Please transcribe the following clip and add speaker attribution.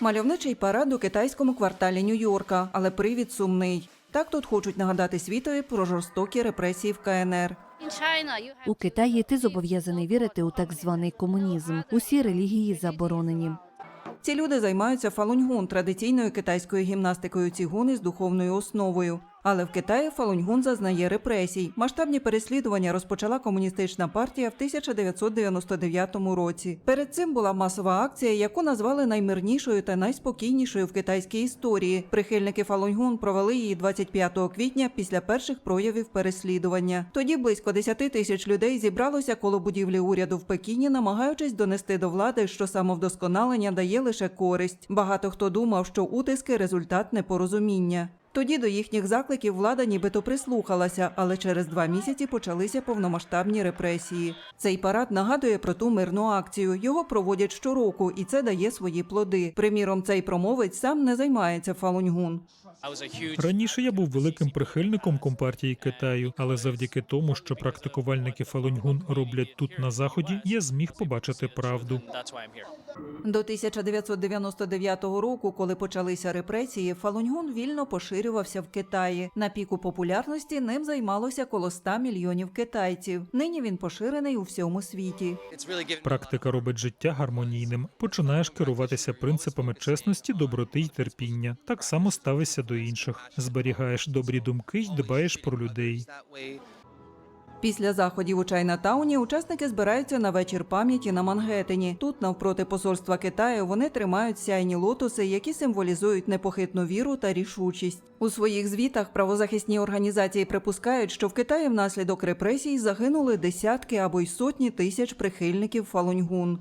Speaker 1: Мальовничий парад у китайському кварталі Нью-Йорка, але привід сумний. Так тут хочуть нагадати світові про жорстокі репресії в КНР.
Speaker 2: У Китаї ти зобов'язаний вірити у так званий комунізм. Усі релігії заборонені.
Speaker 1: Ці люди займаються фалуньгун традиційною китайською гімнастикою цігуни з духовною основою. Але в Китаї фалуньгун зазнає репресій. Масштабні переслідування розпочала комуністична партія в 1999 році. Перед цим була масова акція, яку назвали наймирнішою та найспокійнішою в китайській історії. Прихильники фалуньгун провели її 25 квітня після перших проявів переслідування. Тоді близько 10 тисяч людей зібралося коло будівлі уряду в Пекіні, намагаючись донести до влади, що самовдосконалення дає лише користь. Багато хто думав, що утиски результат непорозуміння. Тоді до їхніх закликів влада нібито прислухалася, але через два місяці почалися повномасштабні репресії. Цей парад нагадує про ту мирну акцію. Його проводять щороку, і це дає свої плоди. Приміром, цей промовець сам не займається фалуньгун.
Speaker 3: Раніше я був великим прихильником компартії Китаю, але завдяки тому, що практикувальники Фалуньгун роблять тут на заході, я зміг побачити правду.
Speaker 1: До 1999 року, коли почалися репресії, фалуньгун вільно поширювався в Китаї. На піку популярності ним займалося коло 100 мільйонів китайців. Нині він поширений у всьому світі.
Speaker 3: Практика робить життя гармонійним. Починаєш керуватися принципами чесності, доброти й терпіння. Так само ставишся до інших. Зберігаєш добрі думки й дбаєш про людей.
Speaker 1: Після заходів у Чайнатауні учасники збираються на вечір пам'яті на Мангеттені. Тут, навпроти посольства Китаю, вони тримають сяйні лотоси, які символізують непохитну віру та рішучість. У своїх звітах правозахисні організації припускають, що в Китаї внаслідок репресій загинули десятки або й сотні тисяч прихильників Фалуньгун.